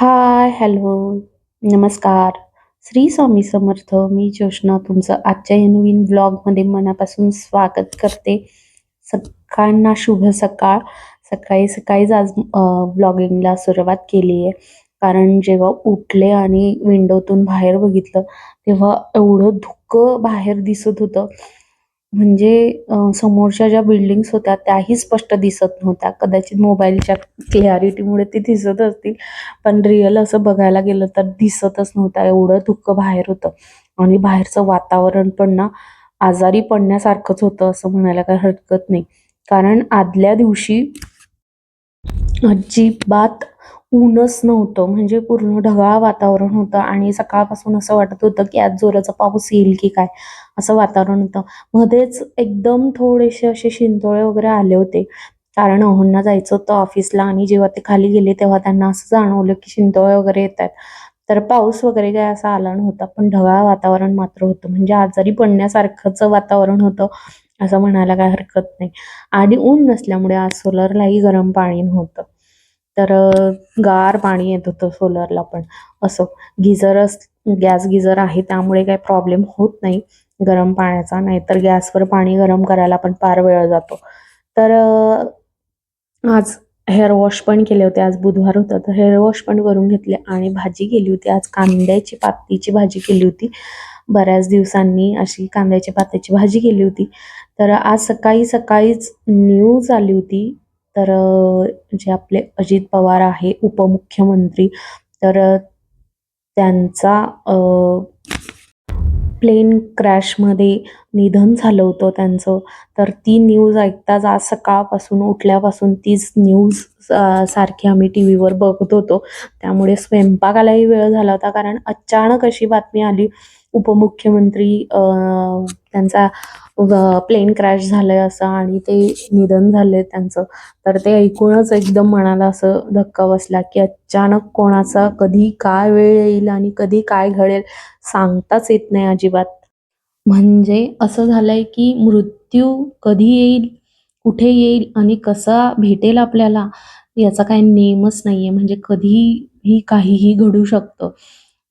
हाय, hello, नमस्कार. श्री स्वामी समर्थ. मी जोशना तुमचं आजच्या या नवीन ब्लॉगमध्ये मनापासून स्वागत करते. सकाळना शुभ सकाळ. सकाळी सकाळीच आज ब्लॉगिंगला व्लॉगिंगला सुरुवात केली आहे. कारण जेव्हा उठले आणि विंडोतून बाहेर बघितलं, तेव्हा एवढं धुकं बाहेर दिसत होतं. म्हणजे समोरच्या ज्या बिल्डिंग्स होत्या त्याही स्पष्ट दिसत नव्हत्या. कदाचित मोबाईलच्या क्लॅरिटीमुळे ते दिसत असतील, पण रिअल असं बघायला गेलं तर दिसतच नव्हतं. एवढं धुकं बाहेर होतं आणि बाहेरचं वातावरण पण ना आजारी पडण्यासारखंच होतं असं म्हणायला काही हरकत नाही. कारण आदल्या दिवशी अजिबात ऊनच नव्हतं. म्हणजे पूर्ण ढगाळ वातावरण होतं आणि सकाळपासून असं वाटत होतं, की आज जोराचा पाऊस येईल की काय? असं वातावरण होतं. मध्येच एकदम थोडेसे असे शिंतोळे वगैरे आले होते. कारण अहोंना जायचं होतं ऑफिसला आणि जेव्हा ते खाली गेले तेव्हा त्यांना असं जाणवलं, की शिंतोळे वगैरे येतायत. तर पाऊस वगैरे काय असा आला नव्हता. पण ढगाळ वातावरण मात्र होतं. म्हणजे आजारी पडण्यासारखंच वातावरण होतं, असं म्हणायला काय हरकत नाही. आणि ऊन नसल्यामुळे आज सोलरलाही गरम पाणी नव्हतं. तर गार पाणी येत होतं सोलरला पण. असं गिझरच गॅस गिझर आहे त्यामुळे काही प्रॉब्लेम होत नाही गरम पाण्याचा. नाहीतर गॅसवर पाणी गरम करायला पण फार वेळ जातो. तर आज हेअर वॉश पण केले होते. आज बुधवार होता तर हेअर वॉश पण करून घेतले आणि भाजी केली होती. आज कांद्याची पातीची भाजी केली होती. बऱ्याच दिवसांनी अशी कांद्याची पात्याची भाजी केली होती. तर आज सकाळी सकाळीच न्यूज आली होती. तर जे आपले अजित पवार आहे उपमुख्यमंत्री, तर त्यांचा प्लेन क्रॅशमध्ये निधन झालं होतं त्यांचं. तर ती न्यूज ऐकताच आज सकाळपासून उठल्यापासून तीच न्यूज सारखी आम्ही टी व्हीवर बघत होतो. त्यामुळे स्वयंपाकालाही वेळ झाला होता. कारण अचानक अशी बातमी आली उपमुख्यमंत्री त्यांचा प्लेन क्रॅश झालाय असं आणि ते निधन झालंय त्यांचं. तर ते ऐकूनच एकदम मनाला असं धक्का बसला, की अचानक कोणाचा कधी काय वेळ येईल आणि कधी काय घडेल सांगताच येत नाही अजिबात. म्हणजे असं झालंय, की मृत्यू कधी येईल, कुठे येईल आणि कसा भेटेल आपल्याला याचा काही नेमच नाहीये. म्हणजे कधीही काहीही घडू शकतं.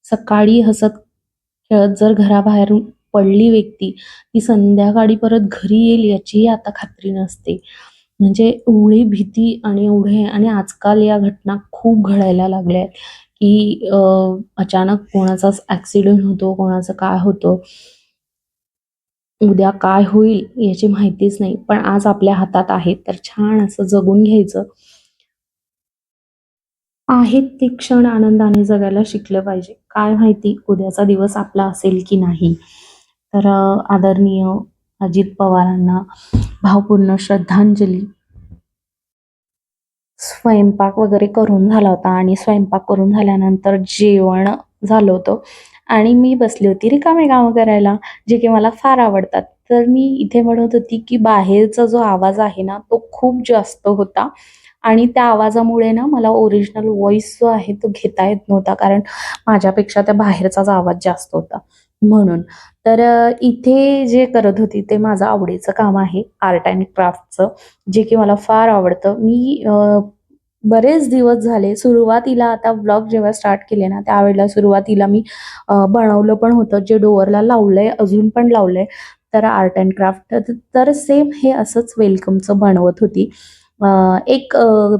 सकाळी हसत-खेळत जर घराबाहेरून पडली व्यक्ती, ती संध्याकाळी परत घरी येईल याचीही आता खात्री नसते. म्हणजे एवढी भीती आणि एवढे आणि आजकाल या घटना खूप घडायला लागल्या आहेत, की अचानक कोणाचाच ॲक्सिडेंट होतो, कोणाचं काय होतं. उद्या काय होईल याची माहितीच नाही. पण आज आपल्या हातात आहे, तर छान असं जगून घ्यायचं. आहेत ते क्षण आनंदाने जगायला शिकलं पाहिजे. काय माहिती उद्याचा दिवस आपला असेल की नाही. तर आदरणीय अजित पवारांना भावपूर्ण श्रद्धांजली. स्वयंपाक वगैरे करून झाला होता आणि स्वयंपाक करून झाल्यानंतर जेवण झालं होतं आणि मी बसली होती रिकामी कामं करायला, जे की मला फार आवडतात. तर मी इथे म्हणत होती, की बाहेरचा जो आवाज आहे ना, तो खूप जास्त होता आणि त्या आवाजामुळे ना मला ओरिजिनल व्हॉइस जो आहे तो घेता येत नव्हता. कारण माझ्यापेक्षा त्या बाहेरचाच आवाज जास्त होता म्हणून. तर इथे जे करत होती ते माझं आवडीचं काम आहे आर्ट अँड क्राफ्टचं, जे की मला फार आवडतं. मी बरेच दिवस झाले सुरुवातीला आता ब्लॉग जेव्हा स्टार्ट केले ना, त्यावेळेला सुरुवातीला मी बनवलं पण होतं, जे डोअरला लावलंय, अजून पण लावलंय. तर आर्ट अँड क्राफ्ट तर सेम हे असंच वेलकमचं बनवत होती. एक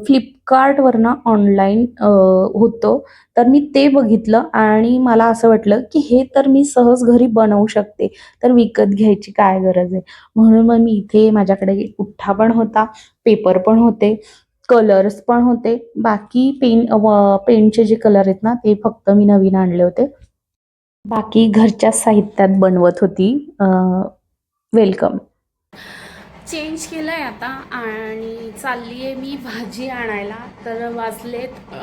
फ्लिपकार्टवरनं ऑनलाईन होतं. तर मी ते बघितलं आणि मला असं वाटलं, की हे तर मी सहज घरी बनवू शकते. तर विकत घ्यायची काय गरज आहे? म्हणून मग मी इथे माझ्याकडे पुठ्ठा पण होता, पेपर पण होते, कलर्स पण होते. बाकी पेन व पेनचे जे कलर आहेत ना, ते फक्त मी नवीन आणले होते. बाकी घरच्या साहित्यात बनवत होती वेलकम. चेंज केलं आहे आता आणि चालली आहे मी भाजी आणायला तर वाजलेत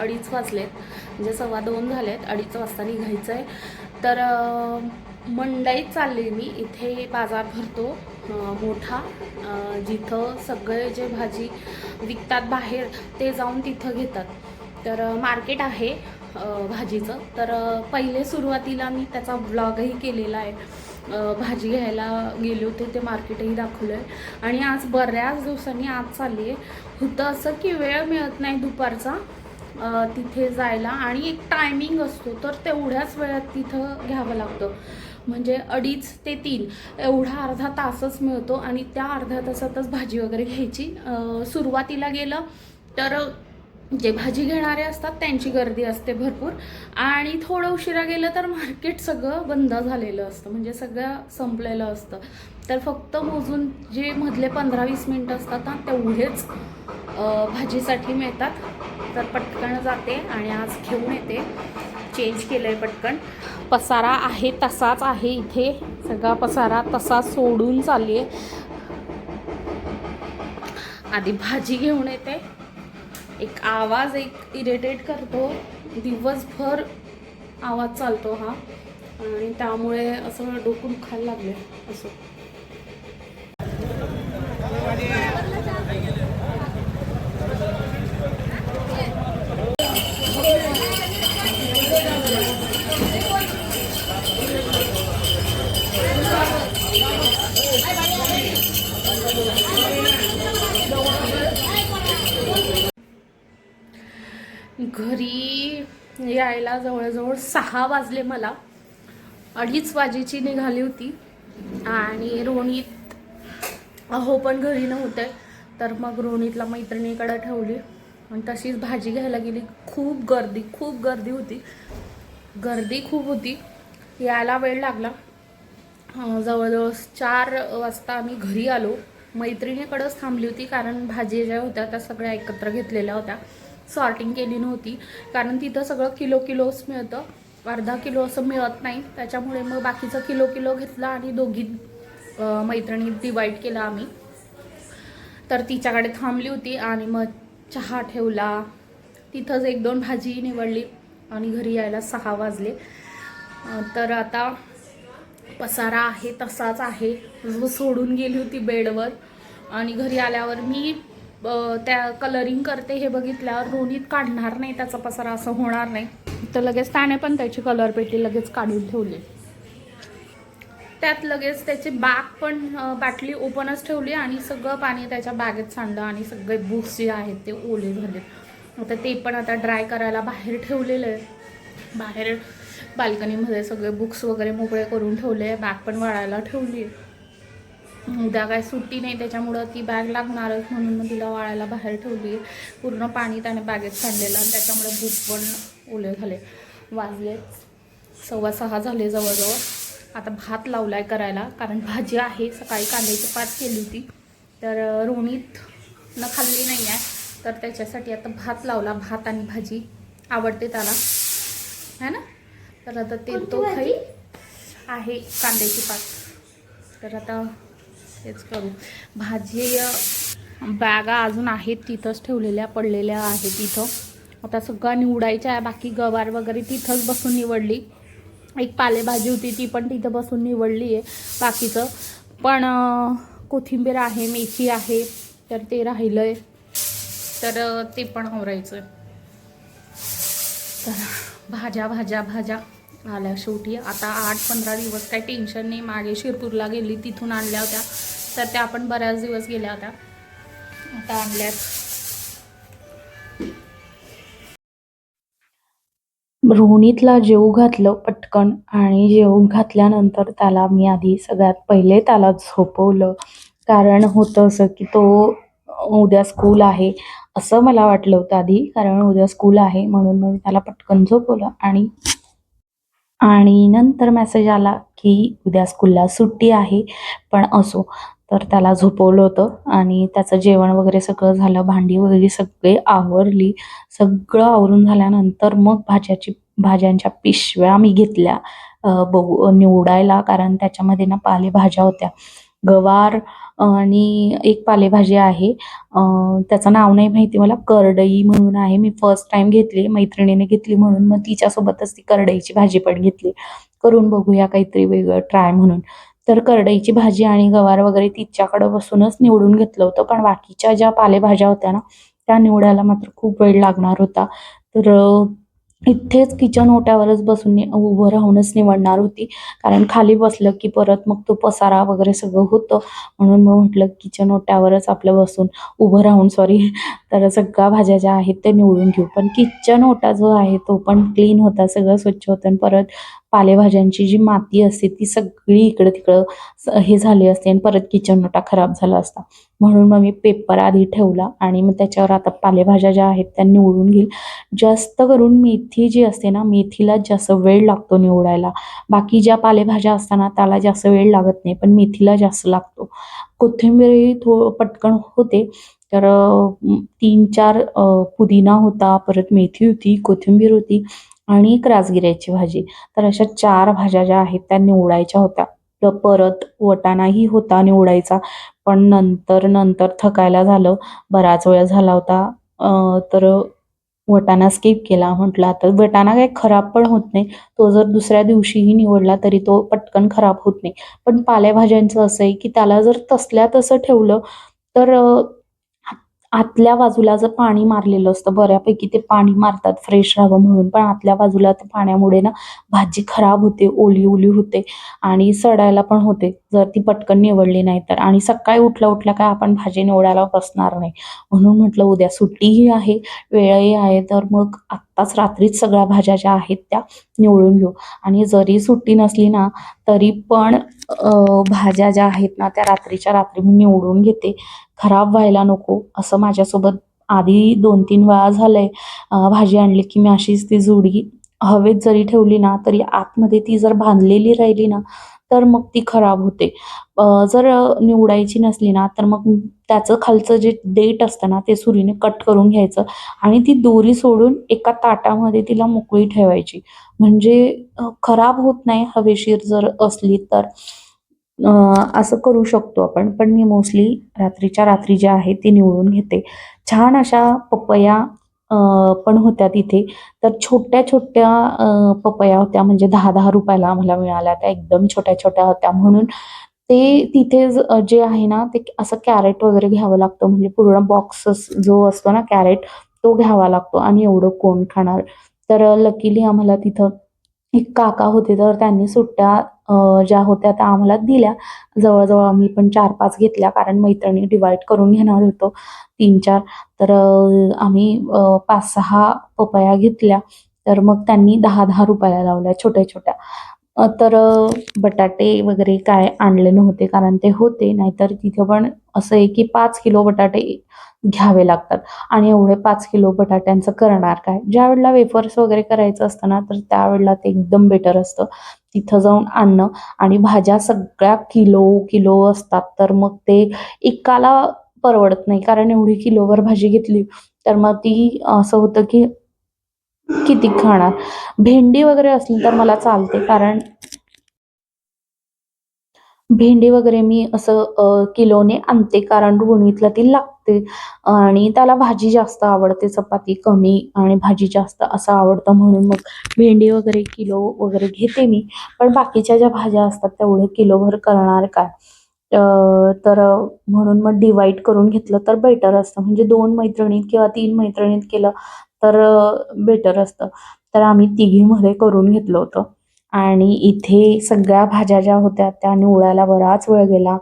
अडीच वाजलेत म्हणजे सव्वा दोन झालेत अडीच वाजता निघायचं आहे तर मंडईत चालली मी इथे बाजार भरतो मोठा. जिथं सगळे जे भाजी विकतात बाहेर ते जाऊन तिथं घेतात. तर मार्केट आहे भाजीचं. तर पहिले सुरुवातीला मी त्याचा ब्लॉगही केलेला आहे. भाजी घ्यायला गेले होते ते मार्केटही दाखवलं आहे आणि आज बऱ्याच दिवसांनी आज चालली आहे. होतं असं की वेळ मिळत नाही दुपारचा तिथे जायला. आणि एक टायमिंग असतो तर तेवढ्याच वेळात तिथं घ्यावं लागतं. म्हणजे अडीच ते तीन एवढा अर्धा तासच मिळतो आणि त्या अर्ध्या तासातच भाजी वगैरे घ्यायची. सुरुवातीला गेलं तर जे भाजी घेणारे असतात त्यांची गर्दी असते भरपूर. आणि थोडं उशिरा गेलं तर मार्केट सगळं बंद झालेलं असतं. म्हणजे सगळं संपलेलं असतं. तर फक्त मोजून जे मधले पंधरा वीस मिनटं असतात ना तेवढेच भाजीसाठी मिळतात. तर पटकन जाते आणि आज घेऊन येते. चेंज केलं आहे पटकन. पसारा आहे तसाच आहे इथे. सगळा पसारा तसा सोडून चालली आहे. आधी भाजी घेऊन येते. एक आवाज एक इरिटेट करतो. दिवसभर आवाज चालतो हा. आणि त्यामुळे असं डोकं दुखायला लागले असं घरी यायला जवळजवळ सहा वाजले मला. अडीच वाजेची निघाली होती. आणि रोणीत अहो पण घरी नव्हते. तर मग रोणीतला मैत्रिणीकडे ठेवली. आणि तशीच भाजी घ्यायला गेली. खूप गर्दी खूप गर्दी होती. गर्दी खूप होती. यायला वेळ लागला. जवळजवळ चार वाजता आम्ही घरी आलो. मैत्रिणीकडंच थांबली होती कारण भाजी ज्या होत्या त्या सगळ्या एकत्र घेतलेल्या होत्या. सॉर्टिंग केली नव्हती. कारण तिथं सगळं किलो किलोच मिळतं. अर्धा किलो असं मिळत नाही. त्याच्यामुळे मग बाकीचं किलो किलो घेतला आणि दोघी मैत्रिणी डिवाईड केला आम्ही. तर तिच्याकडे थांबली होती आणि मग चहा ठेवला. तिथंच एक दोन भाजी निवडली आणि घरी यायला सहा वाजले. तर आता पसारा आहे तसाच आहे. सोडून गेली होती बेडवर. आणि घरी आल्यावर मी त्या कलरिंग करते हे बघितल्यावर रोनीत काढणार नाही त्याचा पसारा असं होणार नाही. तर लगेच त्याने पण त्याची कलर पेटी लगेच काढून ठेवली. त्यात लगेच त्याची बॅग पण बाटली ओपनच ठेवली आणि सगळं पाणी त्याच्या बॅगेत सांडलं आणि सगळे बुक्स जे आहेत ते ओले झाले आता ते पण आता ड्राय करायला बाहेर ठेवलेलं आहे. बाहेर बाल्कनीमध्ये सगळे बुक्स वगैरे मोकळे करून ठेवले आहे बॅग पण वाळायला ठेवली. आहे उद्या काय सुट्टी नाही त्याच्यामुळं ती बॅग लागणारच म्हणून मग तिला वाळायला बाहेर ठेवली. पूर्ण पाणी त्याने बॅगेत सांडलेलं आणि त्याच्यामुळे बुक पण ओले झाले वाजले. सव्वा सहा झाले जवळजवळ. आता भात लावलाय करायला कारण भाजी आहे सकाळी कांद्याची पात केली होती. तर रोणीत न खाल्ली नाही आहे. तर त्याच्यासाठी आता भात लावला भात आणि भाजी. आवडते त्याला. है ना? तर आता ते तो खाई आहे कांद्याची पात. तर आता तेच करू. भाजी बॅगा अजून आहेत तिथंच ठेवलेल्या पडलेल्या आहेत तिथं आता सगळं निवडायच्या आहे बाकी गवार वगैरे तिथंच बसून निवडली. एक पालेभाजी होती ती पण तिथं बसून निवडली आहे बाकीचं. पण कोथिंबीर आहे मेथी आहे तर ते राहिलं आहे तर ते पण आवरायचं आहे तर भाज्या भाज्या भाज्या. आल्या शेवटी. आता आठ पंधरा दिवस काही टेन्शन नाही. मागे शिरपूरला गेली तिथून आणल्या होत्या. तर त्या आपण बऱ्याच दिवस गेल्या होत्या. आता आणल्यात. रोहिणीतला जेवू घातलं पटकन आणि जेव घातल्यानंतर त्याला मी आधी सगळ्यात पहिले त्याला झोपवलं. कारण होतं असं की तो उद्या स्कूल आहे असं मला वाटलं होतं आधी. कारण उद्या स्कूल आहे म्हणून मी त्याला पटकन झोपवलं आणि आणि नंतर मेसेज आला की उद्या स्कूलला सुट्टी आहे पण असो. तर त्याला झोपवलं होतं आणि त्याचं जेवण वगैरे सगळं झालं भांडी वगैरे सगळे आवरली. सगळं आवरून झाल्यानंतर मग भाज्याची भाज्यांच्या पिशव्या मी घेतल्या. बघू निवडायला कारण त्याच्यामध्ये ना पालेभाज्या होत्या. गवार आणि एक पालेभाजी आहे. त्याचं नाव नाही माहिती मला. करडई म्हणून आहे. मी फर्स्ट टाइम घेतली. मैत्रिणीने घेतली म्हणून. मग तिच्यासोबतच ती करडईची भाजी पण घेतली. करून बघूया काहीतरी वेगळं ट्राय म्हणून. तर करडईची भाजी आणि गवार वगैरे तिच्याकडं बसूनच निवडून घेतलं होतं. पण बाकीच्या ज्या पालेभाज्या होत्या ना त्या निवडायला मात्र खूप वेळ लागणार होता. तर इथेच किचन ओट्यावरच बसून उभं राहूनच निवडणार होती. कारण खाली बसलं की परत मग तो पसारा वगैरे सगळं होतं. म्हणून मग म्हटलं किचन ओट्यावरच आपलं बसून उभं राहून सॉरी तर सगळ्या भाज्या ज्या आहेत त्या निवडून घेऊ. पण किचन ओटा जो आहे तो पण क्लीन होता सगळं स्वच्छ होतं. आणि परत पालेभाज्यांची जी माती असते ती सगळी इकडं तिकडं हे झाली असते आणि परत किचन नोटा खराब झाला असता. म्हणून मग मी पेपर आधी ठेवला आणि मग त्याच्यावर आता पालेभाज्या ज्या आहेत त्या निवडून घेईल. जास्त करून मेथी जी असते ना मेथीला जास्त वेळ लागतो निवडायला. बाकी ज्या पालेभाज्या असताना त्याला जास्त वेळ लागत नाही पण मेथीला जास्त लागतो. कोथिंबीरही थो पटकन होते तर तीन चार पुदिना होता परत मेथी होती कोथिंबीर होती आणि एक राजगिऱ्याची भाजी. तर अशा चार भाज्या ज्या आहेत त्या निवडायच्या होत्या. तर परत वटाणाही होता निवडायचा पण नंतर नंतर थकायला झालं. बराच वेळ झाला होता. तर वटाणा स्किप केला म्हटलं आता. वटाणा काही खराब पण होत नाही. तो जर दुसऱ्या दिवशीही निवडला तरी तो पटकन खराब होत नाही. पण पालेभाज्यांचं असं आहे की त्याला जर तसल्या तसं ठेवलं तर आतल्या बाजूला जर पाणी मारलेलं असतं बऱ्यापैकी ते पाणी मारतात फ्रेश राहावं म्हणून. पण आतल्या बाजूला त्या पाण्यामुळे ना भाजी खराब होते ओली ओली होते आणि सडायला पण होते. जर ती पटकन निवडली नाही तर. आणि सकाळी उठल्या उठल्या काय आपण भाजी निवडायला बसणार नाही. म्हणून म्हटलं उद्या सुट्टीही आहे वेळही आहे तर मग आत्ताच रात्रीच सगळ्या भाज्या ज्या आहेत त्या निवडून घेऊ. आणि जरी सुट्टी नसली ना तरी पण भाज्या ज्या आहेत ना त्या रात्रीच्या रात्री मी निवडून घेते. खराब व्हायला नको असं माझ्यासोबत आधी दोन तीन वेळा झालंय. भाजी आणली की मी अशीच ती जुडी हवेत जरी ठेवली ना तरी आतमध्ये ती जर बांधलेली राहिली ना तर मग ती खराब होते. जर निवडायची नसली ना तर मग त्याचं खालचं जे डेट असतं ना ते सुरीने कट करून घ्यायचं आणि ती दोरी सोडून एका ताटामध्ये तिला मोकळी ठेवायची. म्हणजे खराब होत नाही हवेशीर जर असली तर. असं करू शकतो आपण. पण मी मोस्टली रात्रीच्या रात्री जे आहे ते निवडून घेते. छान अशा पपया पण होत्या तिथे. तर छोट्या छोट्या पपया होत्या. म्हणजे दहा दहा रुपयाला आम्हाला मिळाल्या त्या. एकदम छोट्या छोट्या होत्या. म्हणून ते तिथे जे आहे ना ते असं कॅरेट वगैरे घ्यावं लागतं. म्हणजे पूर्ण बॉक्सेस जो असतो ना कॅरेट तो घ्यावा लागतो. आणि एवढं कोण खाणार? तर लकीली आम्हाला तिथं एक काका होते तर त्यांनी सुट्ट्या ज्या होत्या त्या आम्हाला दिल्या. जवळजवळ आम्ही पण चार पाच घेतल्या कारण मैत्रिणी डिवाईड करून घेणार होतो. तीन चार तर आम्ही पाच सहा पपया घेतल्या. तर मग त्यांनी दहा दहा रुपयाला लावल्या छोट्या छोट्या तर बटाटे वगैरे काय आणले नव्हते कारण ते होते नाहीतर तिथे पण असं आहे की पाच किलो बटाटे घ्यावे लागतात. आणि एवढे पाच किलो बटाट्यांचं करणार काय? ज्या वेळेला वेफर्स वगैरे करायचं असतं ना तर त्यावेळेला ते एकदम बेटर असतं. तिथं जाऊन आणणं आणि भाज्या सगळ्या किलो किलो असतात तर मग ते एकाला परवडत नाही. कारण एवढी किलोवर भाजी घेतली तर मग ती असं होतं की किती खाणार? भेंडी वगैरे असली तर मला चालते कारण भेंडी वगैरे मी असं किलोने आणते कारण रोहिणीतला ती लागते आणि त्याला भाजी जास्त आवडते चपाती कमी आणि भाजी जास्त असं आवडतं म्हणून मग भेंडी वगैरे किलो वगैरे घेते मी. पण बाकीच्या ज्या भाज्या असतात तेवढे किलोभर करणार काय? तर म्हणून मग डिवाईड करून घेतलं तर बेटर असतं. म्हणजे दोन मैत्रिणीत किंवा तीन मैत्रिणीत केलं तर बेटर असतं. तर आम्ही तिघीमध्ये करून घेतलं होतं. आणि इथे सगळ्या भाज्या ज्या होत्या त्या निवडायला बराच वेळ गेला.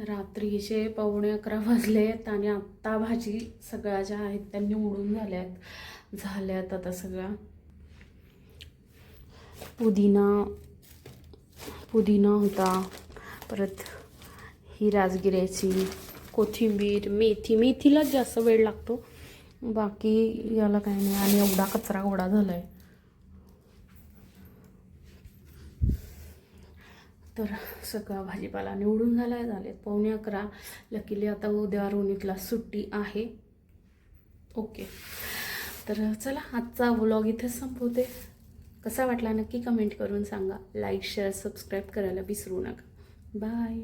रात्रीचे पावणे अकरा वाजलेत आणि आत्ता भाजी सगळ्या ज्या आहेत त्या निवडून झाल्यात. झाल्यात आता सगळ्या. पुदिना पुदिना होता. परत ही राजगिऱ्याची कोथिंबीर मेथी. मेथीलाच जास्त वेळ लागतो. बाकी याला काही नाही. आणि एवढा कचरा गोडा झाला आहे तर सगळा भाजीपाला निवडून झालाय झाले पावणे अकरा. लकीली आता उद्या रोनीतला सुट्टी आहे. ओके तर चला आजचा व्लॉग इथेच संपवते. कसा वाटला नक्की कमेंट करून सांगा. लाईक शेअर सबस्क्राईब करायला विसरू नका. बाय